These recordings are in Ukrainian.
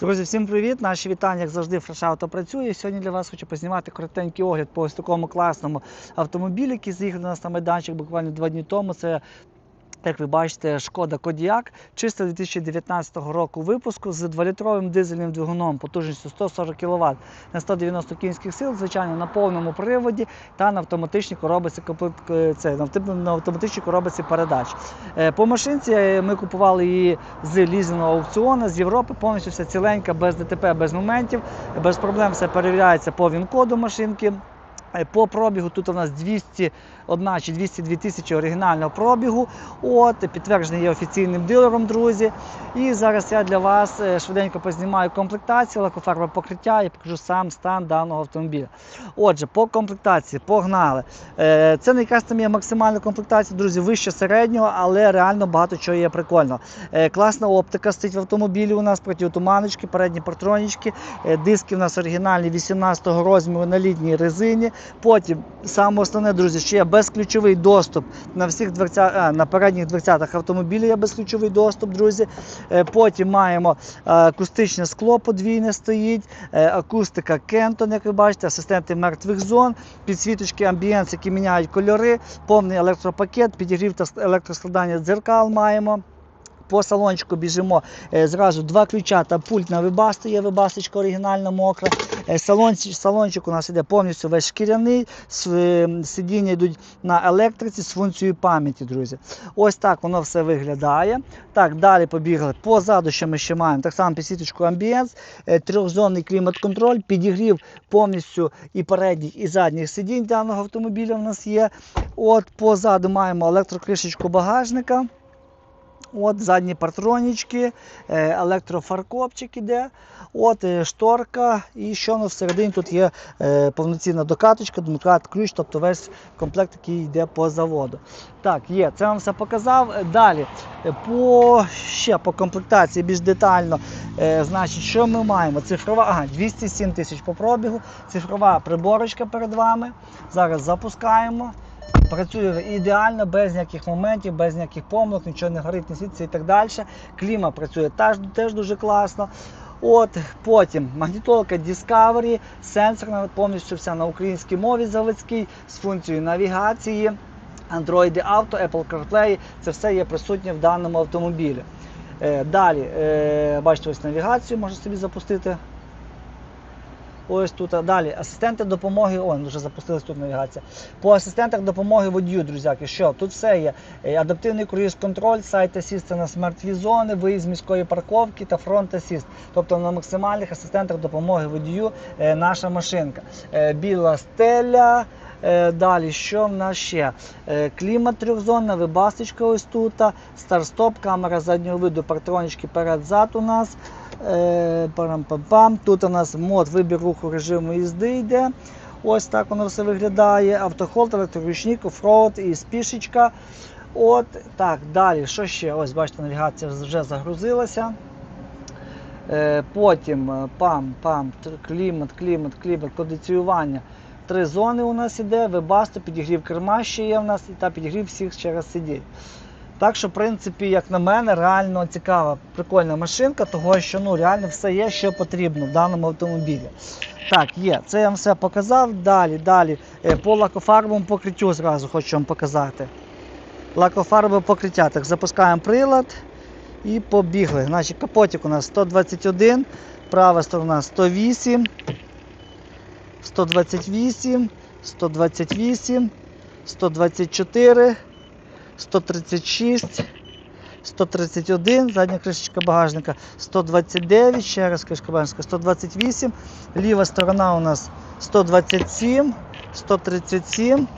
Друзі, всім привіт! Наші вітання, як завжди, Фрешауто працює. Сьогодні для вас хочу познімати коротенький огляд по ось такому класному автомобілі, який з'їхав до нас на майданчик буквально два дні тому. Це як ви бачите, шкода Кодіак, чисто 2019 року випуску з 2-літровим дизельним двигуном потужністю 140 кВт на 190 кінських сил, звичайно, на повному приводі та на автоматичній е, це, на авто- автоматичній коробці передач. Е, По машинці е, ми купували її з лізинного аукціону з Європи, повністю вся ціленька, без ДТП, без моментів, без проблем все перевіряється по ВІН-коду машинки. Е, По пробігу тут у нас 201 чи 202 тисячі оригінального пробігу. От, підтверджений є офіційним дилером, друзі. І зараз я для вас е, швиденько познімаю комплектацію, лакофарбове покриття і покажу сам стан даного автомобіля. Отже, по комплектації погнали. Е, Це не якась там є максимальна комплектація, друзі, вище середнього, але реально багато чого є прикольного. Е, Класна оптика стоїть в автомобілі. У нас протитуманочки, передні партронічки, диски у нас оригінальні 18-го розміру на літній резині. Потім саме основне, друзі, що є безключовий доступ на всіх дверцях, а, на передніх дверцятах автомобіля є безключовий доступ, друзі. Е, Потім маємо е, акустичне скло подвійне стоїть, е, акустика Кентон, як ви бачите, асистенти мертвих зон, підсвіточки амбієнс, які міняють кольори, повний електропакет, підігрів та електроскладання дзеркал маємо. По салончику біжимо е, зразу два ключа та пульт на вибасту, є вибасточка оригінальна мокра. Е, Салон, салончик у нас іде повністю весь шкіряний, е, сидіння йдуть на електриці з функцією пам'яті, друзі. Ось так воно все виглядає. Так, далі побігли. Позаду, що ми ще маємо, так само підсвіточку амбієнс, трьохзонний клімат-контроль, підігрів повністю і передніх, і задніх сидінь даного автомобіля в нас є. От позаду маємо електрокришечку багажника. От задні партронічки, е, електрофаркопчик іде, от е, шторка, і що у всередині тут є е, повноцінна докаточка, домкрат ключ, тобто весь комплект, який йде по заводу. Так, є, це вам все показав. Далі, по, ще по комплектації більш детально, значить, що ми маємо? Цифрова, ага, 207 тисяч по пробігу, цифрова приборочка перед вами. Зараз запускаємо. Працює ідеально, без ніяких моментів, без ніяких помилок, нічого не горить, не світиться і так далі. Кліма працює теж, теж дуже класно. От Потім магнітолка Discovery, сенсорна, повністю вся на українській мові заводській, з функцією навігації, Android Auto, Apple CarPlay, це все є присутнє в даному автомобілі. Е, далі, е, бачите, ось навігацію можна собі запустити. Ось тут далі асистенти допомоги. О, вже запустилась тут навігація. По асистентах допомоги водію, друзяки, що тут все є. Е, Адаптивний круїз контроль, сайт асіст на смертві зони, виїзд міської парковки та фронт асіст. Тобто на максимальних асистентах допомоги водію е, наша машинка. Е, Біла стеля. Е, Далі, що в нас ще? Е, Клімат трьохзонна, вибасточка ось тут, старт-стоп, камера заднього виду, партронічки перед-зад у нас. Е. Тут у нас мод вибір руху режиму їзди йде. Ось так воно все виглядає. Автохолд, електроручник, оффроуд і спішечка. От так, далі. Що ще? Ось, бачите, навігація вже загрузилася. Потім е, пам, пам, клімат, клімат, клімат, кондиціювання. Три зони у нас іде, вебасто, підігрів керма ще є у нас і та підігрів всіх через сидінь. Так що, в принципі, як на мене, реально цікава, прикольна машинка, того що ну, реально все є, що потрібно в даному автомобілі. Так, є, це я вам все показав. Далі, далі. Е, По лакофарбовому покриттю зразу хочу вам показати. Лакофарбове покриття. Так, запускаємо прилад і побігли. Значить, капотик у нас 121, права сторона 108, 128, 128, 124. 136, 131, задня кришечка багажника, 129, ще раз кришка багажника, 128, ліва сторона у нас 127, 137,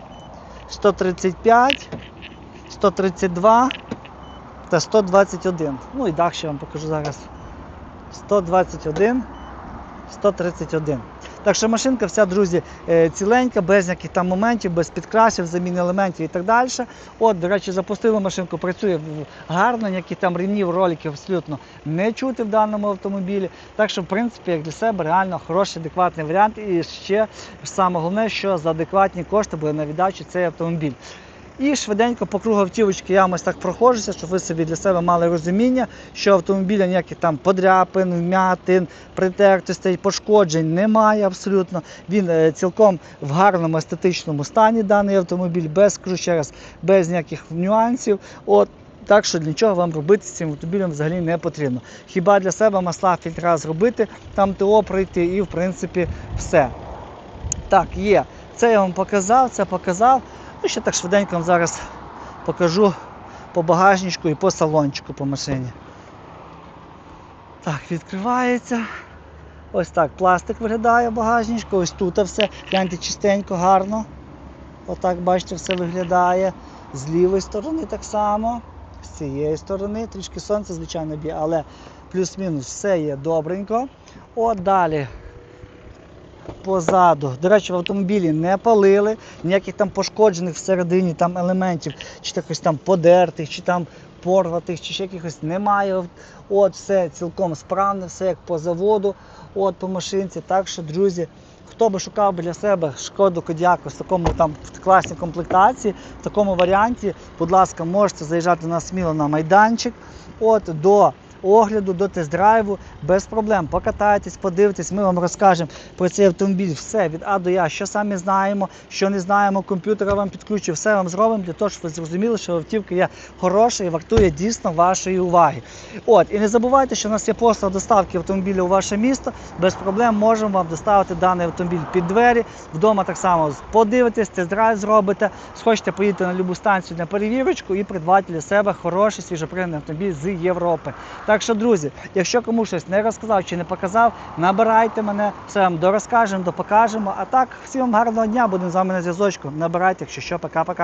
135, 132 та 121. Ну і далі я вам покажу зараз. 121, 131. Так що машинка вся, друзі, е, ціленька, без яких там моментів, без підкрасів, замін елементів і так далі. От, до речі, запустили машинку, працює гарно, ніяких там рівнів, роликів абсолютно не чути в даному автомобілі. Так що, в принципі, як для себе реально хороший, адекватний варіант. І ще саме головне, що за адекватні кошти буде на віддачу цей автомобіль. І швиденько по кругу автівочки я ось так проходжуся, щоб ви собі для себе мали розуміння, що автомобіля ніяких там подряпин, вмятин, притертостей, пошкоджень немає абсолютно. Він е, цілком в гарному естетичному стані даний автомобіль, без кажу без ніяких нюансів. От так що нічого вам робити з цим автомобілем взагалі не потрібно. Хіба для себе масла фільтра зробити, там ТО пройти і в принципі все. Так, є. Це я вам показав, це показав. Ну, ще так швиденько вам зараз покажу по багажничку і по салончику по машині. Так, відкривається. Ось так пластик виглядає багажничку, ось тут все. Гляньте чистенько, гарно. Отак, бачите, все виглядає. З лівої сторони так само. З цієї сторони, трішки сонце, звичайно, б'є, але плюс-мінус все є добренько. От далі. Позаду. До речі, в автомобілі не палили, ніяких там пошкоджених всередині там елементів, чи якось там подертих, чи там порватих, чи ще якихось немає. От все цілком справне, все як по заводу, от по машинці. Так що, друзі, хто би шукав для себе шкоду Кодіаку в такому там в класній комплектації, в такому варіанті, будь ласка, можете заїжджати нас сміло на майданчик. От до огляду, до тест-драйву, без проблем. Покатайтесь, подивитесь, ми вам розкажемо про цей автомобіль все від А до Я, що самі знаємо, що не знаємо, комп'ютера вам підключу, все вам зробимо для того, щоб ви зрозуміли, що автівка є хороша і вартує дійсно вашої уваги. От, і не забувайте, що у нас є послуга доставки автомобіля у ваше місто. Без проблем можемо вам доставити даний автомобіль під двері. Вдома так само подивитесь, тест-драйв зробите. Схочете поїдете на любу станцію на перевірочку і придбати для себе хороший свіжопринений автомобіль з Європи. Так що, друзі, якщо комусь щось не розказав чи не показав, набирайте мене, все вам дорозкажемо, допокажемо. А так, всім вам гарного дня, будемо з вами на зв'язочку. Набирайте, якщо що, пока-пока.